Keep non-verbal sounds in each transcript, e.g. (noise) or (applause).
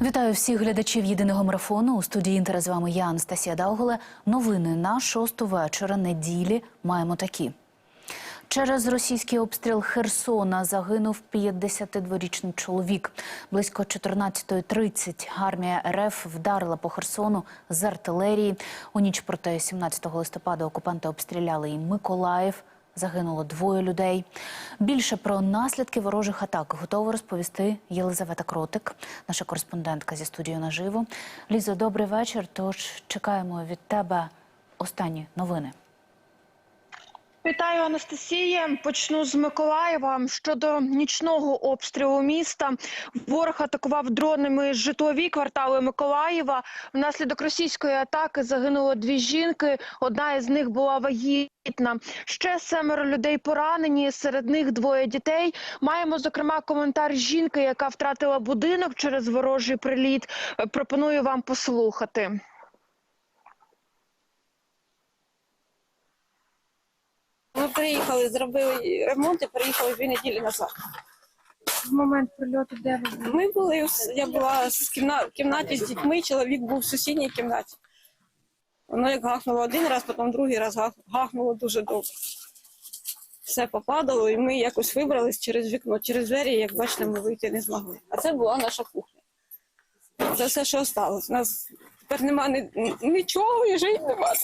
Вітаю всіх глядачів єдиного марафону. У студії Інтера з вами я, Анастасія Дауголе. Новини на шосту вечора неділі маємо такі. Через російський обстріл Херсона загинув 52-річний чоловік. Близько 14.30 армія РФ вдарила по Херсону з артилерії. У ніч проти 17 листопада окупанти обстріляли і Миколаїв. Загинуло двоє людей. Більше про наслідки ворожих атак готова розповісти Єлизавета Кротик, наша кореспондентка зі студією наживо. Лізо, добрий вечір. Тож чекаємо від тебе останні новини. Вітаю, Анастасія. Почну з Миколаєва. Щодо нічного обстрілу міста, ворог атакував дронами житлові квартали Миколаєва. Внаслідок російської атаки загинуло дві жінки. Одна із них була вагітна. Ще семеро людей поранені. Серед них двоє дітей. Маємо зокрема коментар жінки, яка втратила будинок через ворожий приліт. Пропоную вам послухати. Приїхали, зробили ремонт і приїхали дві неділі назад. В момент прильоту, де ви були? Ми були, я була з кімна, в кімнаті з дітьми, чоловік був в сусідній кімнаті. Воно як гахнуло один раз, потім другий раз гах- гахнуло дуже довго. Все попадало, і ми якось вибрались через вікно, через двері, як бачите, ми вийти не змогли. А це була наша кухня. Це все, що осталось. У нас тепер немає нічого і жити немає.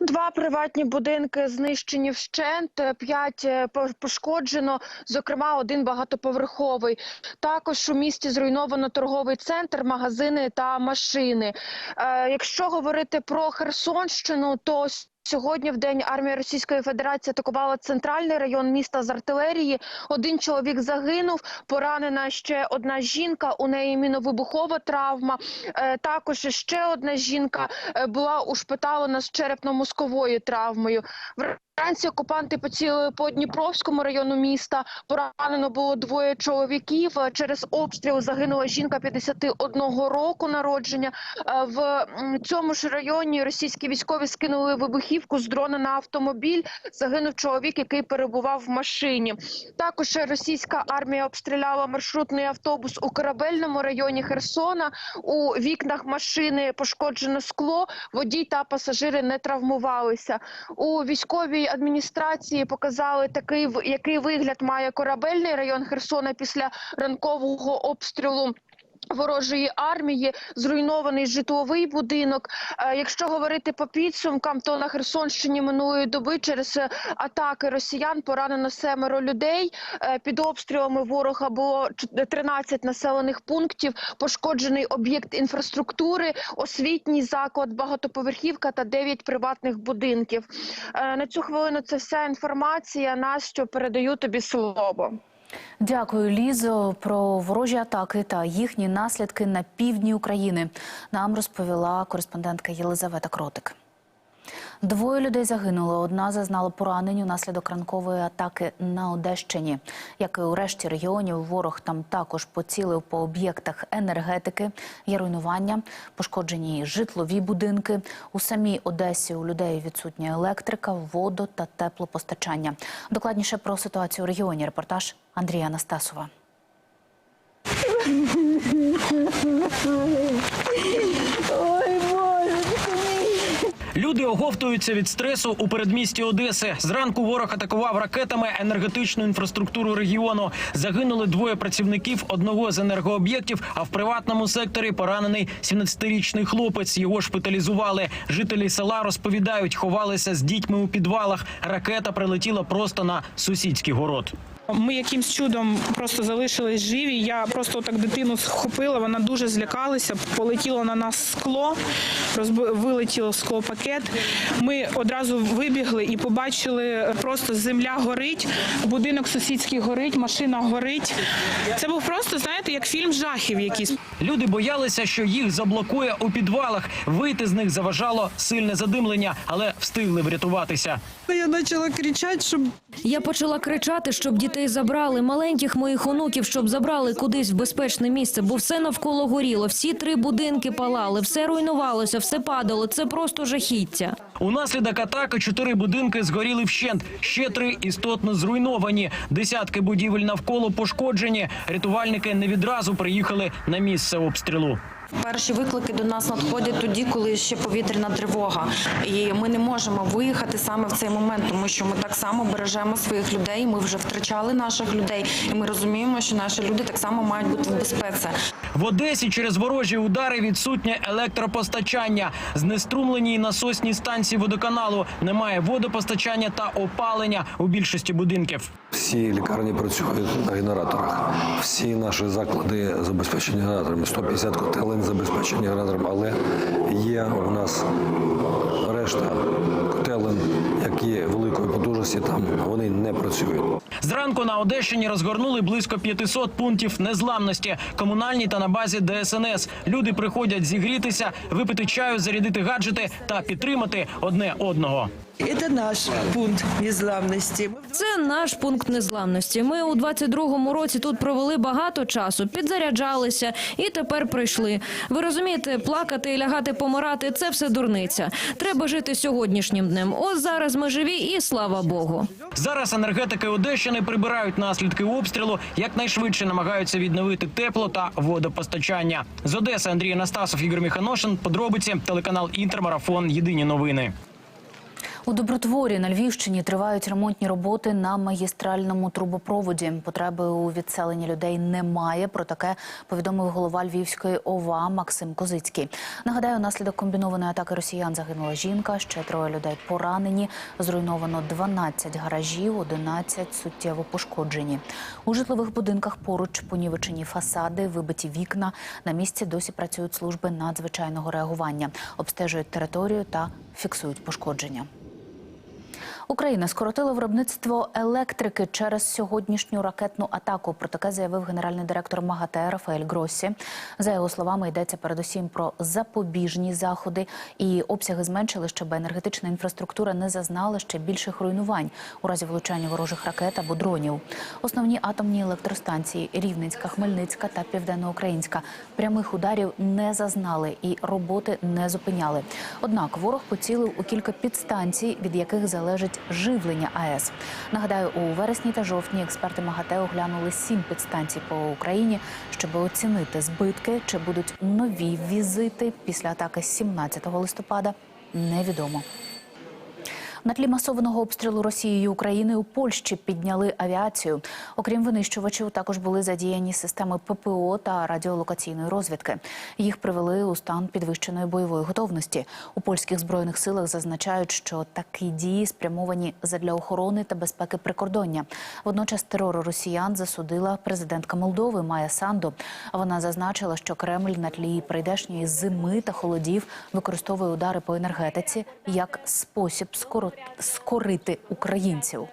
Два приватні будинки знищені вщент, п'ять е, пошкоджено, зокрема один багатоповерховий. Також у місті зруйновано торговий центр, магазини та машини. Е, Якщо говорити про Херсонщину, то Сьогодні в день армія Російської Федерації атакувала центральний район міста з артилерії. Один чоловік загинув, поранена ще одна жінка. У неї міновибухова травма. Е, Також ще одна жінка е, була ушпиталена з черепно-мозковою травмою. Вранці окупанти поцілили по Дніпровському району міста. Поранено було двоє чоловіків. Через обстріл загинула жінка 51 року народження. Е, В цьому ж районі російські військові скинули вибухівку з дрона на автомобіль. Загинув чоловік, який перебував в машині. Також російська армія обстріляла маршрутний автобус у корабельному районі Херсона. У вікнах машини пошкоджено скло. Водій та пасажири не травмувалися. У військовій адміністрації показали такий який вигляд має корабельний район Херсона після ранкового обстрілу. Ворожої армії зруйнований житловий будинок. Е, Якщо говорити по підсумкам, то на Херсонщині минулої доби через е, атаки росіян поранено семеро людей. Е, Під обстрілами ворога було чот- 13 населених пунктів. Пошкоджений об'єкт інфраструктури, освітній заклад, багатоповерхівка та 9 приватних будинків. На цю хвилину це вся інформація. Настю передаю тобі слово. Дякую, Лізо. Про ворожі атаки та їхні наслідки на півдні України нам розповіла кореспондентка Єлизавета Кротик. Двоє людей загинули. Одна зазнала поранень унаслідок ранкової атаки на Одещині. Як і у решті регіонів, ворог там також поцілив по об'єктах енергетики, є руйнування, пошкоджені житлові будинки. У самій Одесі у людей відсутня електрика, водо та теплопостачання. Докладніше про ситуацію у регіоні. Репортаж Андрія Анастасова. (laughs) Люди оговтуються від стресу у передмісті Одеси. Зранку ворог атакував ракетами енергетичну інфраструктуру регіону. Загинули двоє працівників одного з енергооб'єктів. А в приватному секторі поранений 17-річний хлопець. Його шпиталізували. Жителі села розповідають, ховалися з дітьми у підвалах. Ракета прилетіла просто на сусідський город. Ми якимсь чудом просто залишились живі. Я просто так дитину схопила, вона дуже злякалася, полетіло на нас скло, розби... вилетіло склопакет. Ми одразу вибігли і побачили просто земля горить, будинок сусідський горить, машина горить. Це був просто, знаєте, як фільм жахів якийсь. Люди боялися, що їх заблокує у підвалах. Вийти з них заважало сильне задимлення, але встигли врятуватися. Я почала кричати, щоб Я почала кричати, щоб дітей забрали, маленьких моїх онуків, щоб забрали кудись в безпечне місце, бо все навколо горіло. Всі три будинки палали, все руйнувалося, все падало. Це просто жахіття. Унаслідок атаки чотири будинки згоріли вщент. Ще три істотно зруйновані. Десятки будівель навколо пошкоджені. Рятувальники не відразу приїхали на місце обстрілу. Перші виклики до нас надходять тоді, коли ще повітряна тривога, і ми не можемо виїхати саме в цей момент, тому що ми так само бережемо своїх людей. Ми вже втрачали наших людей, і ми розуміємо, що наші люди так само мають бути в безпеці. В Одесі через ворожі удари відсутнє електропостачання. Знеструмлені насосні станції водоканалу. Немає водопостачання та опалення у більшості будинків. Всі лікарні працюють на генераторах. Всі наші заклади забезпечені генераторами. 150 котелень забезпечені генераторами, але є у нас решта котелень, які великої потужності, там вони не працюють. Зранку на Одещині розгорнули близько 500 пунктів незламності, комунальні та на базі ДСНС. Люди приходять зігрітися, випити чаю, зарядити гаджети та підтримати одне одного. Это наш пункт незламности. Мы Це наш пункт незламності. Ми у 22-му році тут провели багато часу, підзаряджалися і тепер прийшли. Ви розумієте, плакати і лягати помирати це все дурниця. Треба жити сьогоднішнім днем. Ось зараз ми живі, і слава Богу. Зараз енергетики Одещини прибирають наслідки обстрілу, якнайшвидше намагаються відновити тепло та водопостачання. З Одеси Андрій Анастасов, Ігор Міханошин. Подробиці телеканал Інтермарафон. Єдині новини. У Добротворі на Львівщині тривають ремонтні роботи на магістральному трубопроводі. Потреби у відселенні людей немає. Про таке повідомив голова Львівської ОВА Максим Козицький. Нагадаю, наслідок комбінованої атаки росіян загинула жінка. Ще троє людей поранені. Зруйновано 12 гаражів, 11 суттєво пошкоджені. У житлових будинках поруч понівечені фасади, вибиті вікна. На місці досі працюють служби надзвичайного реагування, обстежують територію та фіксують пошкодження. Україна скоротила виробництво електрики через сьогоднішню ракетну атаку. Про таке заявив генеральний директор МАГАТЕ Рафаель Гроссі. За його словами, йдеться передусім про запобіжні заходи і обсяги зменшили, щоб енергетична інфраструктура не зазнала ще більших руйнувань у разі влучання ворожих ракет або дронів. Основні атомні електростанції Рівненська, Хмельницька та Південноукраїнська прямих ударів не зазнали і роботи не зупиняли. Однак ворог поцілив у кілька підстанцій, від яких залежить живлення АЕС. Нагадаю, у вересні та жовтні експерти МАГАТЕ оглянули сім підстанцій по Україні, щоб оцінити збитки, чи будуть нові візити після атаки 17 листопада. Невідомо. На тлі масованого обстрілу Росією України у Польщі підняли авіацію. Окрім винищувачів, також були задіяні системи ППО та радіолокаційної розвідки. Їх привели у стан підвищеної бойової готовності. У польських збройних силах зазначають, що такі дії спрямовані задля охорони та безпеки прикордоння. Водночас терору росіян засудила президентка Молдови Майя Санду. Вона зазначила, що Кремль на тлі прийдешньої зими та холодів використовує удари по енергетиці як спосіб скоро- скорити українців.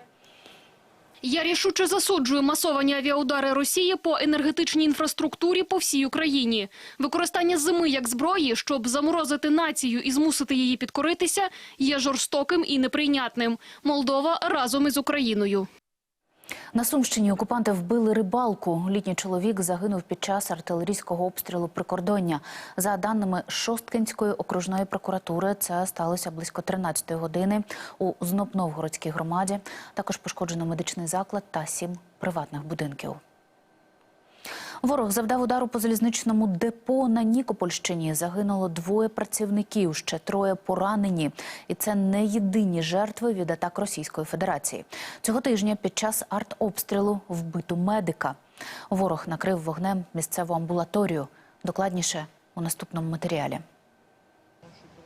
Я рішуче засуджую масовані авіаудари Росії по енергетичній інфраструктурі по всій Україні. Використання зими як зброї, щоб заморозити націю і змусити її підкоритися, є жорстоким і неприйнятним. Молдова разом із Україною. На Сумщині окупанти вбили рибалку. Літній чоловік загинув під час артилерійського обстрілу прикордоння. За даними Шосткинської окружної прокуратури, це сталося близько 13-ї години у Знопновгородській громаді. Також пошкоджено медичний заклад та сім приватних будинків. Ворог завдав удару по залізничному депо на Нікопольщині. Загинуло двоє працівників, ще троє поранені. І це не єдині жертви від атак Російської Федерації. Цього тижня під час артобстрілу вбиту медика. Ворог накрив вогнем місцеву амбулаторію. Докладніше у наступному матеріалі.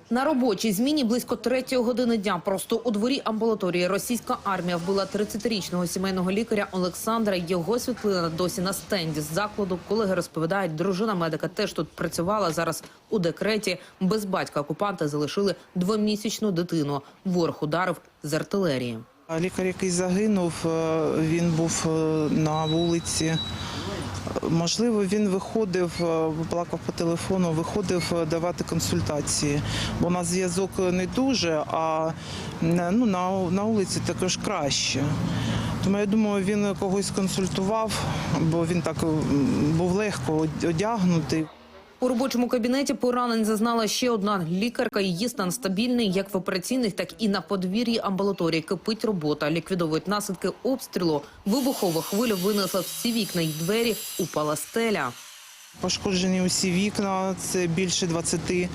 На робочій зміні близько третьої години дня просто у дворі амбулаторії російська армія вбила 30-річного сімейного лікаря Олександра. Його світлина досі на стенді з закладу. Колеги розповідають, дружина медика теж тут працювала зараз у декреті. Без батька окупанти залишили двомісячну дитину. Ворог ударив з артилерії. Лікар, який загинув, е, він був е, на вулиці Можливо, він виходив, е, плакав по телефону, виходив е, давати консультації. Бо на зв'язок не дуже, а ну, на, на вулиці також краще. Тому я думаю, він когось консультував, бо він так був легко одягнутий. У робочому кабінеті поранень зазнала ще одна лікарка. Її стан стабільний як в операційних, так і на подвір'ї амбулаторії. Кипить робота. Ліквідовують наслідки обстрілу. Вибухова хвиля винесла всі вікна й двері. Упала стеля. Пошкоджені усі вікна, це більше 20 е,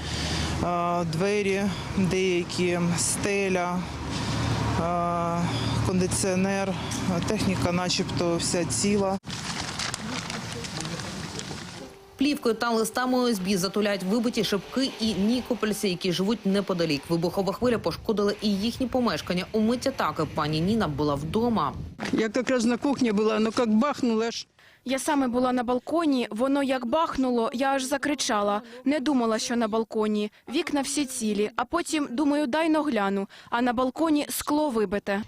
двері, деякі стеля, е, кондиціонер, техніка, начебто, вся ціла. Плівкою та листами ОСБ затуляють вибиті шибки і нікопольці, які живуть неподалік. Вибухова хвиля пошкодила і їхні помешкання. У миті атаки пані Ніна була вдома. Я якраз на кухні була, ну як бахнуло, аж Я саме була на балконі, воно як бахнуло, я аж закричала. Не думала, що на балконі. Вікна всі цілі, а потім, думаю, дай нагляну, а на балконі скло вибите.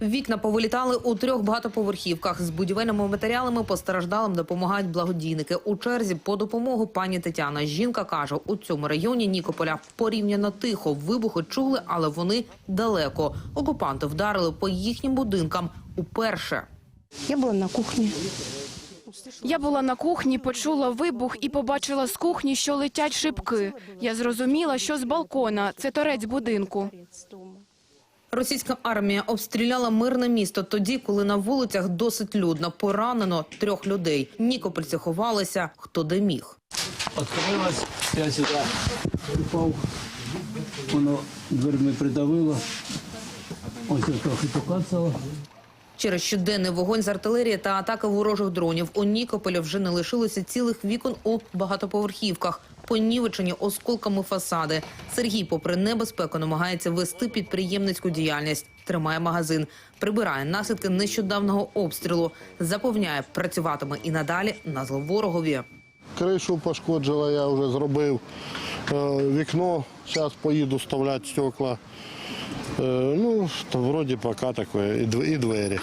Вікна повилітали у трьох багатоповерхівках. З будівельними матеріалами постраждалим допомагають благодійники. У черзі по допомогу пані Тетяна. Жінка каже, у цьому районі Нікополя порівняно тихо. Вибухи чули, але вони далеко. Окупанти вдарили по їхнім будинкам уперше. я була на кухні. Я була на кухні, почула вибух і побачила з кухні, що летять шибки. Я зрозуміла, що з балкона це торець будинку. Російська армія обстріляла мирне місто тоді, коли на вулицях досить людно. Поранено трьох людей. Нікопольці ховалися, хто де міг. Открылась, я сюда упав, воно дверми придавило, ось я трохи покацало. Через щоденний вогонь з артилерії та атаки ворожих дронів у Нікополі вже не лишилося цілих вікон у багатоповерхівках. Понівечені осколками фасади. Сергій, попри небезпеку, намагається вести підприємницьку діяльність. Тримає магазин, прибирає наслідки нещодавнього обстрілу. Запевняє, працюватиме і надалі на зло ворогові. Кришу пошкоджила, я вже зробив е, вікно. Зараз поїду вставляти стекла. Е, ну, то вроді поки таке, і двері.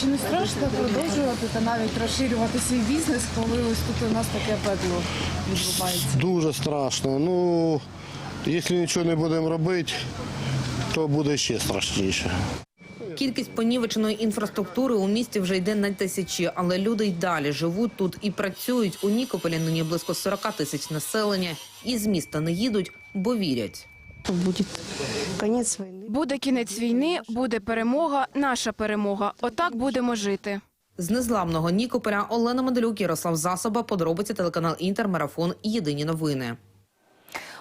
Чи не страшно продовжувати та навіть розширювати свій бізнес, коли ось тут у нас таке пекло відбувається? Дуже страшно. Ну, якщо нічого не будемо робити, то буде ще страшніше. Кількість понівеченої інфраструктури у місті вже йде на тисячі, але люди й далі живуть тут і працюють. У Нікополі нині близько 40 тисяч населення. І з міста не їдуть, бо вірять. Буде кінець війни. Буде кінець війни, буде перемога, наша перемога. Отак будемо жити. З незламного Нікополя Олена Медалюк, Ярослав Засоба, подробиці телеканал Інтер, Марафон, Єдині новини.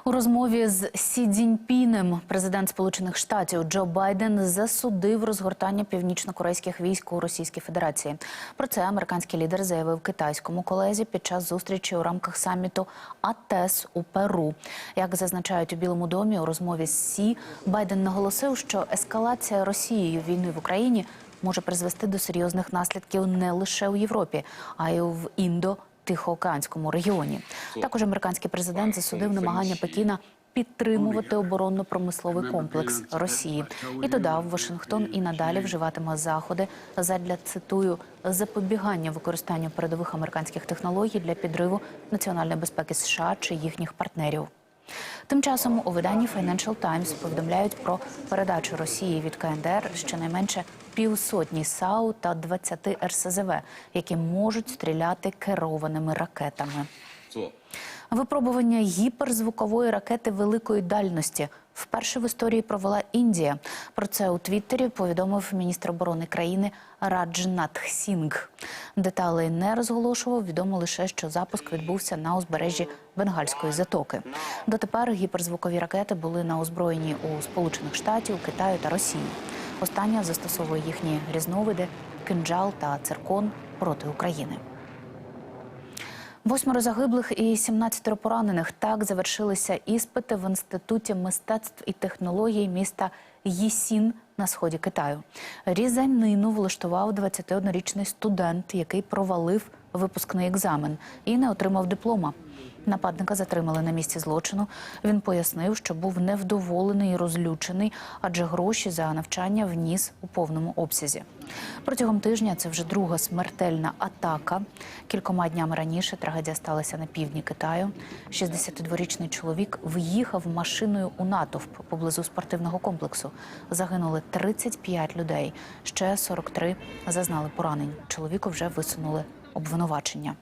У розмові з Сі Цзіньпінем президент Сполучених Штатів Джо Байден засудив розгортання північно-корейських військ у Російській Федерації. Про це американський лідер заявив китайському колезі під час зустрічі у рамках саміту АТЕС у Перу. Як зазначають у Білому домі, у розмові з Сі Байден наголосив, що ескалація Росією війни в Україні може призвести до серйозних наслідків не лише у Європі, а й в індо Тихоокеанському регіоні. Також американський президент засудив намагання Пекіна підтримувати оборонно-промисловий комплекс Росії. і додав, Вашингтон і надалі вживатиме заходи задля цитую запобігання використанню передових американських технологій для підриву національної безпеки США чи їхніх партнерів. Тим часом у виданні Financial Times повідомляють про передачу Росії від КНДР щонайменше півсотні САУ та 20 РСЗВ, які можуть стріляти керованими ракетами. Випробування гіперзвукової ракети великої дальності вперше в історії провела Індія. Про це у Твіттері повідомив міністр оборони країни Раджнат Сінг. Деталей не розголошував. Відомо лише, що запуск відбувся на узбережжі Бенгальської затоки. Дотепер гіперзвукові ракети були на озброєнні у Сполучених Штатів, Китаю та Росії. Остання застосовує їхні різновиди кинджал та циркон проти України. Восьмеро загиблих і 17 поранених. Так завершилися іспити в інституті мистецтв і технологій міста Єсін на сході Китаю. Різанину влаштував 21-річний студент, який провалив випускний екзамен і не отримав диплома. Нападника затримали на місці злочину. Він пояснив, що був невдоволений і розлючений, адже гроші за навчання вніс у повному обсязі. Протягом тижня це вже друга смертельна атака. Кількома днями раніше трагедія сталася на півдні Китаю. 62-річний чоловік в'їхав машиною у натовп поблизу спортивного комплексу. Загинули 35 людей. Ще 43 зазнали поранень. Чоловіку вже висунули обвинувачення.